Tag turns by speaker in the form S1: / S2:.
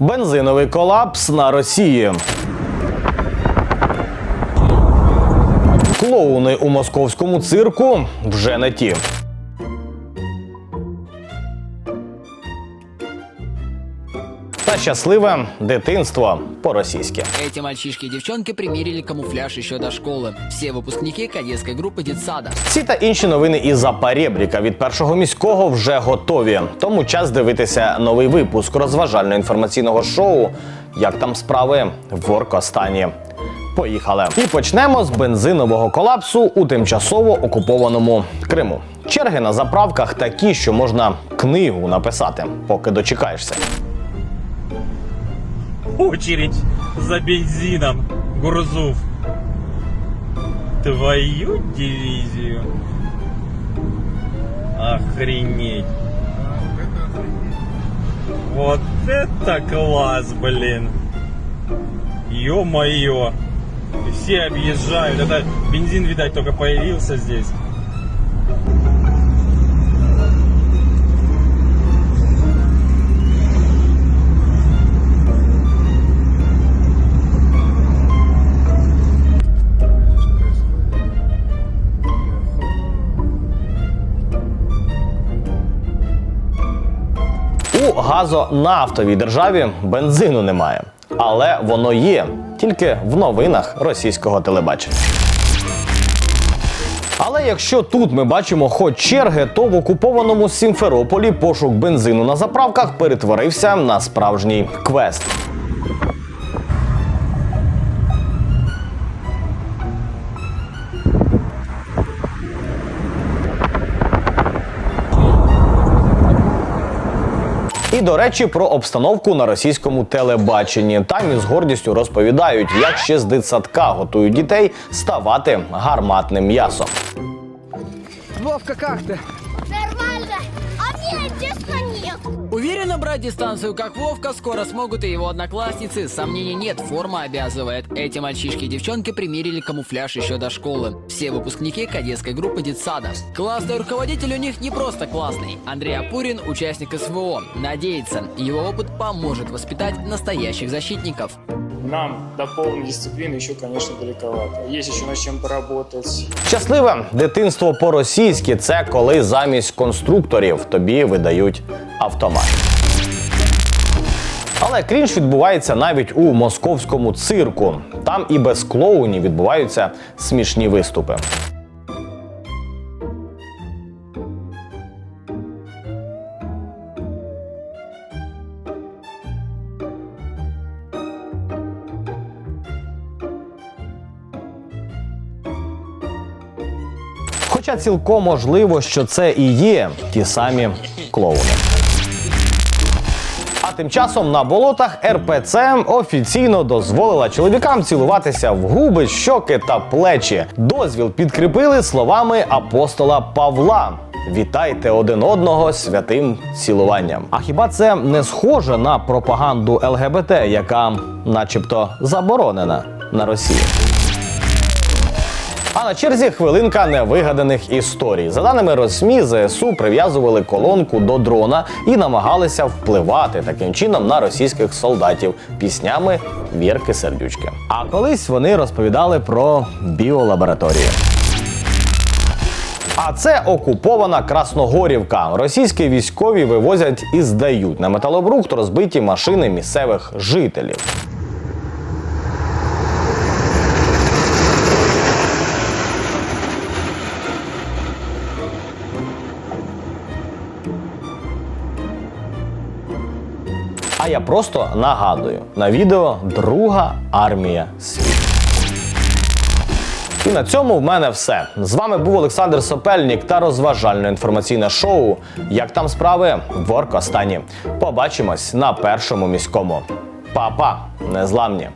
S1: Бензиновий колапс на Росії. Клоуни у московському цирку вже не ті. Та щасливе дитинство по-російськи.
S2: Эти мальчишки и девчонки примерили камуфляж еще до школы. Все выпускники кадетской группы детсада.
S1: Ці та інші новини із Запорєбріка від першого міського вже готові. Тому час дивитися новий випуск розважально-інформаційного шоу. Як там справи в Оркостані. Поїхали. І почнемо з бензинового колапсу у тимчасово окупованому Криму. Черги на заправках такі, що можна книгу написати, поки дочекаєшся.
S3: Очередь за бензином, Гурзуф. Твою дивизию. Охренеть. Вот это класс, блин. Ё-моё. Все объезжают. Это бензин, видать, только появился здесь.
S1: Газонафтовій державі бензину немає, але воно є тільки в новинах російського телебачення. Але якщо тут ми бачимо хоч черги, то в окупованому Сімферополі пошук бензину на заправках перетворився на справжній квест. І до речі, про обстановку на російському телебаченні. Там із гордістю розповідають, як ще з дитсадка готують дітей ставати гарматним м'ясом.
S2: Вовка, як ти?
S4: Нормально. А мені дійсно нет.
S2: Уверенно брать дистанцию, как Вовка, скоро смогут и его одноклассницы. Сомнений нет, форма обязывает. Эти мальчишки и девчонки примерили камуфляж еще до школы. Все выпускники кадетской группы детсада. Классный руководитель у них не просто классный. Андрей Апурин, участник СВО. Надеется, его опыт поможет воспитать настоящих защитников.
S5: Нам до полной дисциплины еще, конечно, далековато. Есть еще над чем поработать.
S1: Щасливе дитинство по-російськи це коли замість конструкторів тобі видають автомат. Але крінж відбувається навіть у московському цирку. Там і без клоунів відбуваються смішні виступи. Хоча цілком можливо, що це і є ті самі клоуни. А тим часом на болотах РПЦ офіційно дозволила чоловікам цілуватися в губи, щоки та плечі. Дозвіл підкріпили словами апостола Павла. Вітайте один одного святим цілуванням. А хіба це не схоже на пропаганду ЛГБТ, яка, начебто, заборонена на Росії? На черзі хвилинка невигаданих історій. За даними Росмі, ЗСУ прив'язували колонку до дрона і намагалися впливати таким чином на російських солдатів піснями Вірки Сердючки. А колись вони розповідали про біолабораторію. А це окупована Красногорівка. Російські військові вивозять і здають на металобрухт розбиті машини місцевих жителів. А я просто нагадую: на відео Друга армія світу. І на цьому в мене все. З вами був Олександр Сопельник та розважально-інформаційне шоу Як там справи Ворк останні. Побачимось на першому міському. Па-па, незламні!